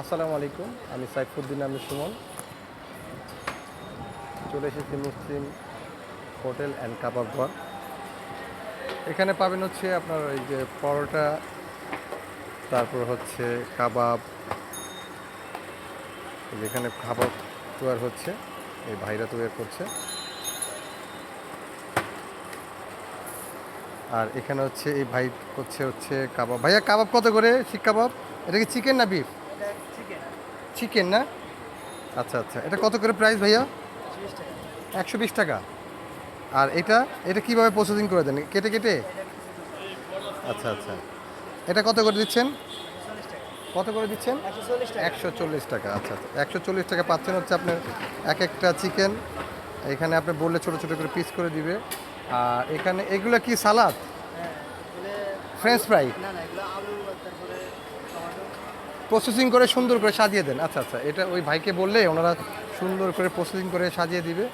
আসসালামু আলাইকুম, আমি সাইফুদ্দিন, আমি সুমন। চলে এসেছি মুসলিম হোটেল অ্যান্ড কাবাব ঘর। এখানে পাবেন হচ্ছে আপনার ওই যে পরোটা, তারপর হচ্ছে কাবাব। যেখানে খাবার তৈরি হচ্ছে, এই ভাইরা তৈরি করছে। আর এখানে হচ্ছে, এই ভাই করছে হচ্ছে কাবাব। ভাইয়া, কাবাব কত করে? শিক কাবাব? এটা কি চিকেন না বিফ? চিকেন না? আচ্ছা আচ্ছা। এটা কত করে প্রাইস ভাইয়া? একশো বিশ টাকা। আর এটা এটা কীভাবে প্রসেসিং করে দেন? কেটে কেটে? আচ্ছা আচ্ছা। এটা কত করে দিচ্ছেন? কত করে দিচ্ছেন? একশো চল্লিশ টাকা। আচ্ছা আচ্ছা। একশো চল্লিশ টাকা পাচ্ছেন হচ্ছে আপনার এক একটা চিকেন এখানে আপনি বললে ছোটো ছোটো করে পিস করে দিবে। আর এখানে এগুলো কি সালাদ? ফ্রেঞ্চ ফ্রাই না না এগুলো আলু আর তারপরে টমেটো প্রসেসিং করে সুন্দর করে সাজিয়ে দেন। আচ্ছা আচ্ছা এটা ওই ভাইকে বললে ওনারা সুন্দর করে প্রসেসিং করে সাজিয়ে দিবে।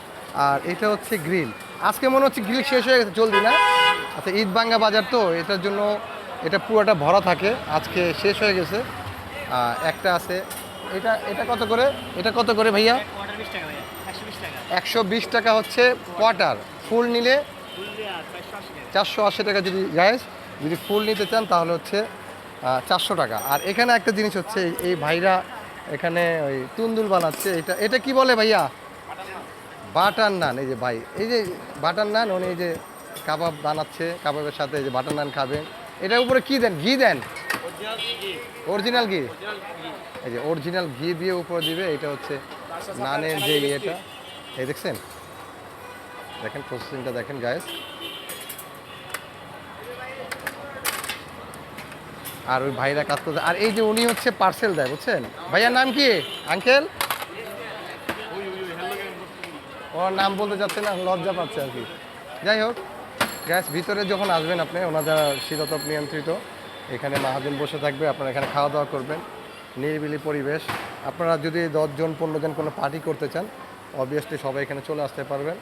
আর এটা হচ্ছে গ্রিল আজকে মনে হচ্ছে গ্রিল শেষ হয়ে গেছে জলদি না। আচ্ছা ঈদ বাঙ্গা বাজার তো এটার জন্য এটা পুরোটা ভরা থাকে। আজকে শেষ হয়ে গেছে। একটা আছে। এটা এটা কত করে? এটা কত করে ভাইয়া? একশো বিশ টাকা হচ্ছে কোয়ার্টার ফুল নিলে চারশো আশি টাকা। চারশো আশি টাকা যদি যায় যদি ফুল নিতে চান তাহলে হচ্ছে চারশো টাকা। আর এখানে একটা জিনিস হচ্ছে, এই- ভাইরা এখানে ওই তুন্দুল বানাচ্ছে, এটা এটা কি বলে ভাইয়া? বাটার নান, এই যে ভাই, এই যে বাটার নান, উনি এই যে কাবাব বানাচ্ছে, কাবাবের সাথে এই যে বাটার নান খাবেন এটার উপরে কি দেন? ঘি দেন? অরিজিনাল ঘি। এই যে অরিজিনাল ঘি দিয়ে উপরে দিবে, এটা হচ্ছে নানের যে ইয়েটা। এই দেখছেন? দেখেন প্রসেসিংটা দেখেন গায়েস আর ওই ভাইরা কাজ করছে। আর এই যে উনি হচ্ছে পার্সেল দেয়, বুঝছেন? ভাইয়ার নাম কি? আঙ্কেল? ওর নাম বলতে যাচ্ছে না, লজ্জা পাচ্ছে আর কি। যাই হোক গ্যাস ভিতরে যখন আসবেন আপনি, ওনারা শীততাপ নিয়ন্ত্রিত, এখানে মাহাজন বসে থাকবে, আপনারা এখানে খাওয়া দাওয়া করবেন। নিরিবিলি পরিবেশ। আপনারা যদি দশজন পনেরো জন কোনো পার্টি করতে চান অবভিয়াসলি সবাই এখানে চলে আসতে পারবেন।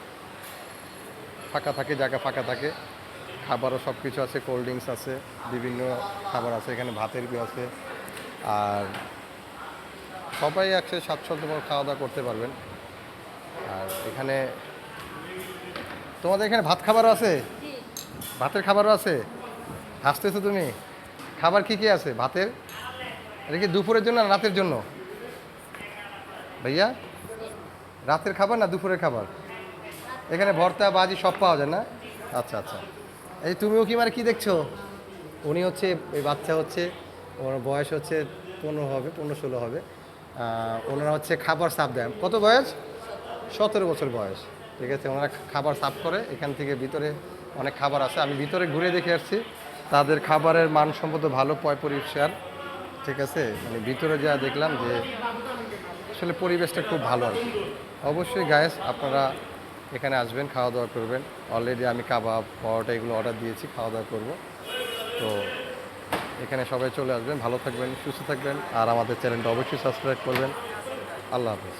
ফাঁকা থাকে, জায়গা ফাঁকা থাকে। খাবারও সব কিছু আছে কোল্ড ড্রিঙ্কস আছে বিভিন্ন খাবার আছে এখানে ভাতের বি আছে। আর সবাই একসাথে স্বাচ্ছন্দ্যময় খাওয়া দাওয়া করতে পারবেন। আর এখানে তোমাদের এখানে ভাত খাবারও আছে? ভাতের খাবারও আছে? হাসতেছো তুমি? খাবার কি কি আছে? ভাতের? এটা কি দুপুরের জন্য না রাতের জন্য? ভাইয়া? রাতের খাবার না দুপুরের খাবার? এখানে ভর্তা বাজি সব পাওয়া যায় না? আচ্ছা আচ্ছা। এই তুমিও কি মানে কি দেখছ? উনি হচ্ছে, এই বাচ্চা হচ্ছে, ওর বয়স হচ্ছে পনেরো হবে, পনেরো ষোলো হবে। ওনারা হচ্ছে খাবার সাপ দেন। কত বয়স? সতেরো বছর বয়স। ঠিক আছে, ওনারা খাবার সাফ করে, এখান থেকে ভিতরে অনেক খাবার আছে। আমি ভিতরে ঘুরে দেখে আসছি। তাদের খাবারের মানসম্মত ভালো পয় পরিষ্কার ঠিক আছে? মানে ভিতরে যা দেখলাম যে আসলে পরিবেশটা খুব ভালো আর অবশ্যই গায়েস আপনারা এখানে আসবেন খাওয়া দাওয়া করবেন। অলরেডি আমি কাবাব, পরোটা এগুলো অর্ডার দিয়েছি খাওয়া দাওয়া করব। তো এখানে সবাই চলে আসবেন। ভালো থাকবেন, সুস্থ থাকবেন। আর আমাদের চ্যানেলটা অবশ্যই সাবস্ক্রাইব করবেন। আল্লাহ হাফিজ।